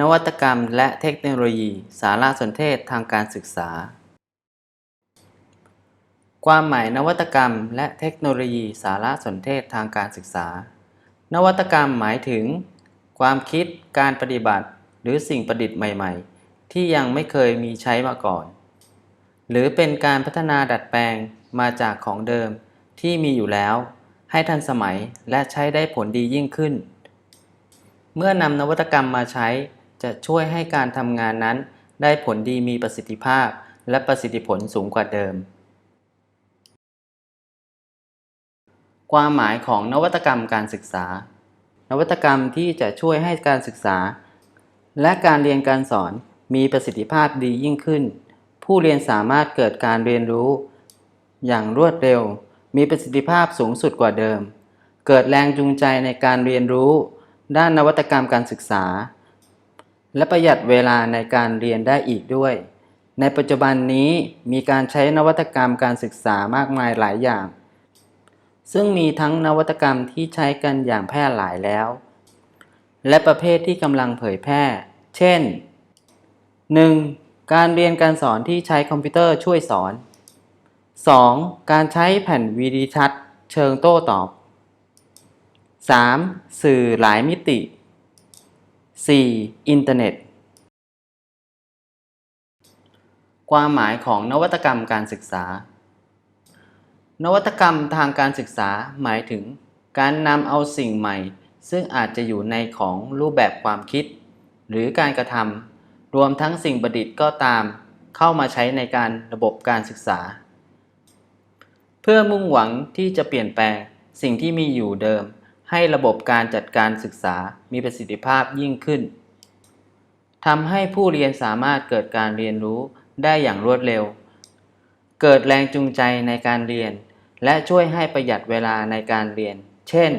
นวัตกรรมและเทคโนโลยี สารสนเทศทางการศึกษา ความหมายนวัตกรรมและเทคโนโลยีสารสนเทศทางการศึกษา นวัตกรรมหมายถึง ความคิดการปฏิบัติ หรือสิ่งประดิษฐ์ใหม่ ๆ ที่ยังไม่เคยมีใช้มาก่อน หรือเป็นการพัฒนาดัดแปลงมาจากของเดิมที่มีอยู่แล้ว ให้ทันสมัยและใช้ได้ผลดียิ่งขึ้น เมื่อนำนวัตกรรมมาใช้ จะช่วยให้การทำงานนั้น ได้ผลดีมีประสิทธิภาพ และประสิทธิผลสูงกว่าเดิม ความหมายของนวัตกรรมการศึกษา นวัตกรรมที่จะช่วยให้การศึกษา และการเรียนการสอนมีประสิทธิภาพดียิ่งขึ้น ผู้เรียนสามารถเกิดการเรียนรู้ อย่างรวดเร็ว มีประสิทธิภาพสูงสุดกว่าเดิม เกิดแรงจูงใจในการเรียนรู้ ด้านนวัตกรรมการศึกษา และประหยัดเวลาในการเรียนได้อีกด้วย ในปัจจุบันนี้มีการใช้นวัตกรรมการศึกษามากมายหลายอย่าง ซึ่งมีทั้งนวัตกรรมที่ใช้กันอย่างแพร่หลายแล้ว และประเภทที่กำลังเผยแพร่ เช่น 1. การเรียนการสอนที่ใช้คอมพิวเตอร์ช่วยสอน 2. การใช้แผ่นวิดีทัศน์เชิงโต้ตอบ 3. สื่อหลายมิติ 4. อินเทอร์เน็ต ความหมายของนวัตกรรมการศึกษา นวัตกรรมทางการศึกษาหมายถึง การนำเอาสิ่งใหม่ ซึ่งอาจจะอยู่ในของรูปแบบความคิด หรือการกระทำรวมทั้งสิ่งประดิษฐ์ก็ตาม เข้ามาใช้ในการระบบการศึกษา เพื่อมุ่งหวังที่จะเปลี่ยนแปลงสิ่งที่มีอยู่เดิม ให้ระบบการจัดการศึกษามีประสิทธิภาพยิ่งขึ้นทำให้ผู้เรียนสามารถเกิดการเรียนรู้ได้อย่างรวดเร็ว เกิดแรงจูงใจในการเรียน และช่วยให้ประหยัดเวลาในการเรียน เช่น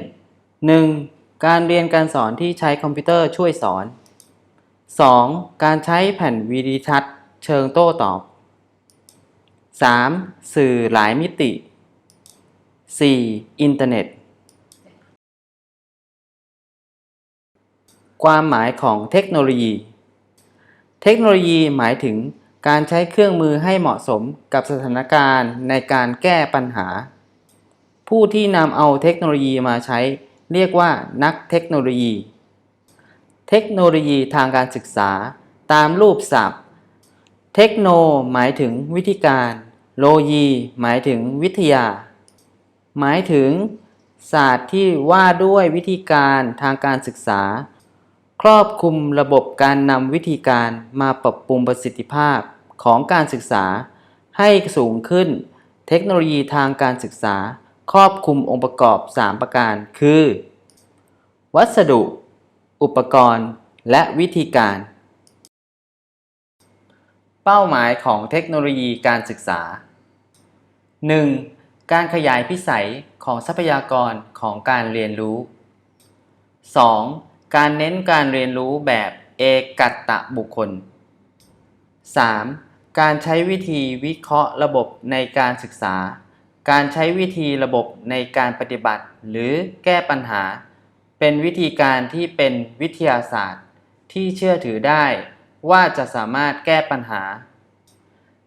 1. การเรียนการสอนที่ใช้คอมพิวเตอร์ช่วยสอน 2. การใช้แผ่นวิดีทัศน์เชิงโต้ตอบ 3. สื่อหลายมิติ 4. อินเทอร์เน็ต ความหมายของเทคโนโลยี เทคโนโลยีหมายถึงการใช้เครื่องมือให้เหมาะสมกับสถานการณ์ในการแก้ปัญหา ผู้ที่นำเอาเทคโนโลยีมาใช้เรียกว่านักเทคโนโลยี เทคโนโลยีทางการศึกษาตามรูปศัพท์ เทคโน หมายถึงวิธีการ โลยี หมายถึงวิทยา หมายถึงศาสตร์ที่ว่าด้วยวิธีการทางการศึกษา รอบคลุมระบบการนำวิธีการมาปรับปรุงประสิทธิภาพของการศึกษา ให้สูงขึ้น เทคโนโลยีทางการศึกษา ครอบคลุมองค์ประกอบ 3 ประการ คือ วัสดุ อุปกรณ์ และวิธีการ เป้าหมายของเทคโนโลยีการศึกษา 1. การขยายพิสัยของทรัพยากรของการเรียนรู้ 2. การเน้นการเรียนรู้แบบเอกัตตะบุคคล 3. การใช้วิธีวิเคราะห์ระบบในการศึกษา การใช้วิธีระบบในการปฏิบัติ หรือแก้ปัญหา เป็นวิธีการที่เป็นวิทยาศาสตร์ ที่เชื่อถือได้ว่าจะสามารถแก้ปัญหา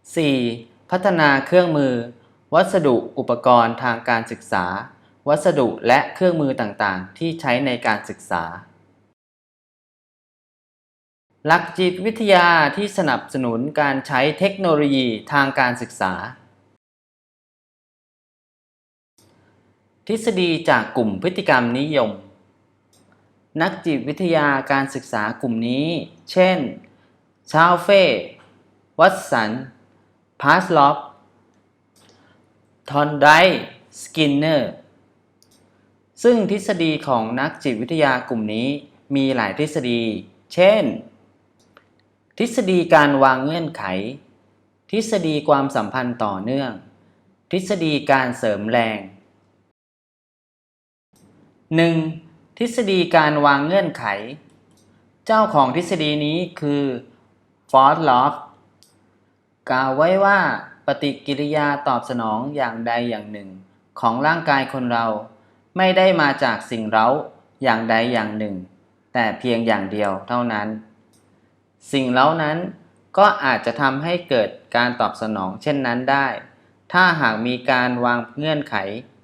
4. พัฒนาเครื่องมือ วัสดุอุปกรณ์ทางการศึกษา วัสดุและเครื่องมือต่างๆ ที่ใช้ในการศึกษา หลักจิตวิทยาที่สนับสนุนการใช้เทคโนโลยีทางการศึกษา ทฤษฎีจากกลุ่มพฤติกรรมนิยม นักจิตวิทยาการศึกษากลุ่มนี้ เช่น ชาลเฟ่ วัตสัน พาสลอฟทอนไดสกินเนอร์ ซึ่งทฤษฎีของนักจิตวิทยากลุ่มนี้มีหลายทฤษฎี เช่น ทฤษฎีการวางเงื่อนไข ทฤษฎีความสัมพันธ์ต่อเนื่อง ทฤษฎีการเสริมแรง 1. ทฤษฎีการวางเงื่อนไข เจ้าของทฤษฎีนี้คือฟอร์ดลอฟกล่าวไว้ว่าปฏิกิริยาตอบสนองอย่างใดอย่างหนึ่ง ของร่างกายคนเรา ไม่ได้มาจากสิ่งเร้าอย่างใดอย่างหนึ่ง แต่เพียงอย่างเดียวเท่านั้น สิ่งเล้านั้นก็อาจจะทำให้เกิดการตอบสนองเช่นนั้นได้ ถ้าหากมีการวางเงื่อนไข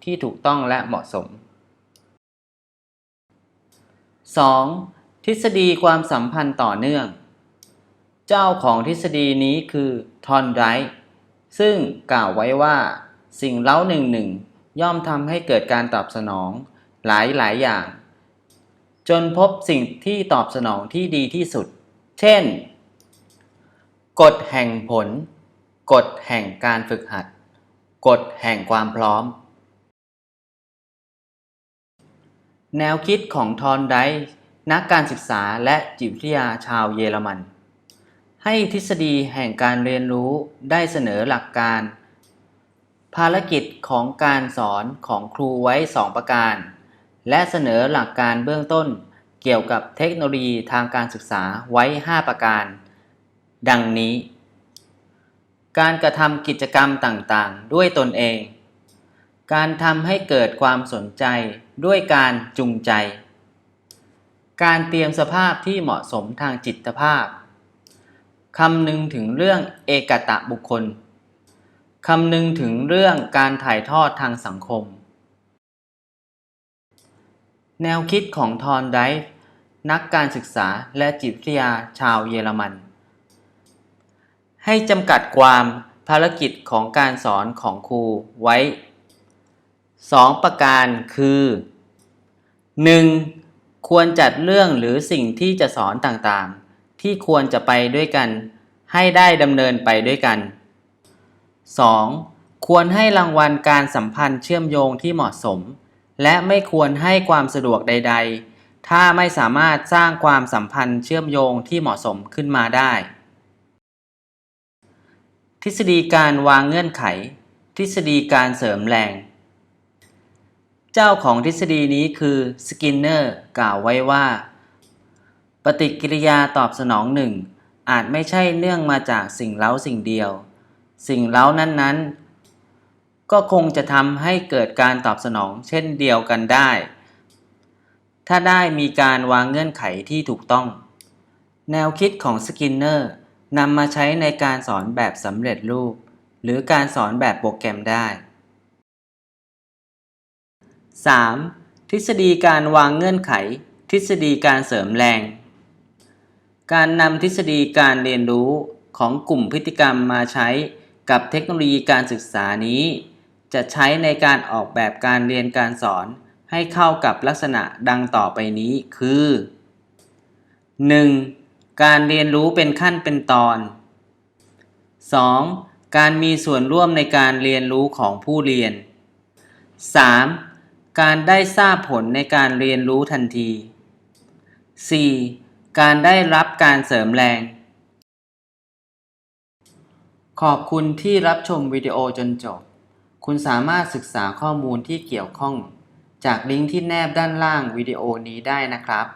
ที่ถูกต้องและเหมาะสม 2. ทฤษฎีความสัมพันธ์ต่อเนื่อง เจ้าของทฤษฎีนี้คือทอนไรท์ซึ่งกล่าวไว้ว่า สิ่งเล้าหนึ่งหนึ่งย่อมทำให้เกิดการตอบสนองหลายหลายอย่าง จนพบสิ่งที่ตอบสนองที่ดีที่สุด เช่น กฎแห่งผล กฎแห่งการฝึกหัด กฎแห่งความพร้อม แนวคิดของทอนไดนักการศึกษาและจิตวิทยาชาวเยอรมัน ให้ทฤษฎีแห่งการเรียนรู้ได้เสนอหลักการ ภารกิจของการสอนของครูไว้ 2 ประการ และเสนอหลักการเบื้องต้น เกี่ยวกับเทคโนโลยีทางการศึกษาไว้ 5 ประการ ดังนี้ การกระทำกิจกรรมต่างๆ ด้วยตนเอง การทำให้เกิดความสนใจด้วยการจูงใจ การเตรียมสภาพที่เหมาะสมทางจิตภาพคำนึงถึงเรื่องเอกตะบุคคลคำนึงถึงเรื่องการถ่ายทอดทางสังคม แนวคิดของทอนไดฟ์ นักการศึกษาและจิตวิทยาชาวเยอรมัน ให้จำกัดความภารกิจของการสอนของครูไว้ 2 ประการคือ 1. ควรจัดเรื่องหรือสิ่งที่จะสอนต่างๆ ที่ควรจะไปด้วยกัน ให้ได้ดำเนินไปด้วยกัน 2. ควรให้รางวัลการสัมพันธ์เชื่อมโยงที่เหมาะสม และไม่ควรให้ความสะดวกใด ๆ ถ้าไม่สามารถสร้างความสัมพันธ์เชื่อมโยงที่เหมาะสมขึ้นมาได้ ทฤษฎีการวางเงื่อนไข ทฤษฎีการเสริมแรง เจ้าของทฤษฎีนี้คือสกินเนอร์กล่าวไว้ว่า ปฏิกิริยาตอบสนองหนึ่งอาจไม่ใช่เนื่องมาจากสิ่งเล้าสิ่งเดียว สิ่งเล้านั้นๆ ก็คงจะทำให้เกิดการตอบสนองเช่นเดียวกันได้ ถ้าได้มีการวางเงื่อนไขที่ถูกต้อง แนวคิดของสกินเนอร์นำมาใช้ในการสอนแบบสำเร็จรูป หรือการสอนแบบโปรแกรมได้ 3. ทฤษฎีการวางเงื่อนไข ทฤษฎีการเสริมแรง การนำทฤษฎีการเรียนรู้ของกลุ่มพฤติกรรมมาใช้กับเทคโนโลยีการศึกษานี้ จะใช้ในการออกแบบการเรียนการสอน ให้เข้ากับลักษณะดังต่อไปนี้คือ 1. การเรียนรู้เป็นขั้นเป็นตอน 2. การมีส่วนร่วมในการเรียนรู้ของผู้เรียน 3. การได้ทราบผลในการเรียนรู้ทันที 4. การได้รับการเสริมแรง ขอบคุณที่รับชมวิดีโอจนจบ คุณสามารถศึกษาข้อมูลที่เกี่ยวข้อง จากลิงก์ที่แนบด้านล่างวิดีโอนี้ได้นะครับ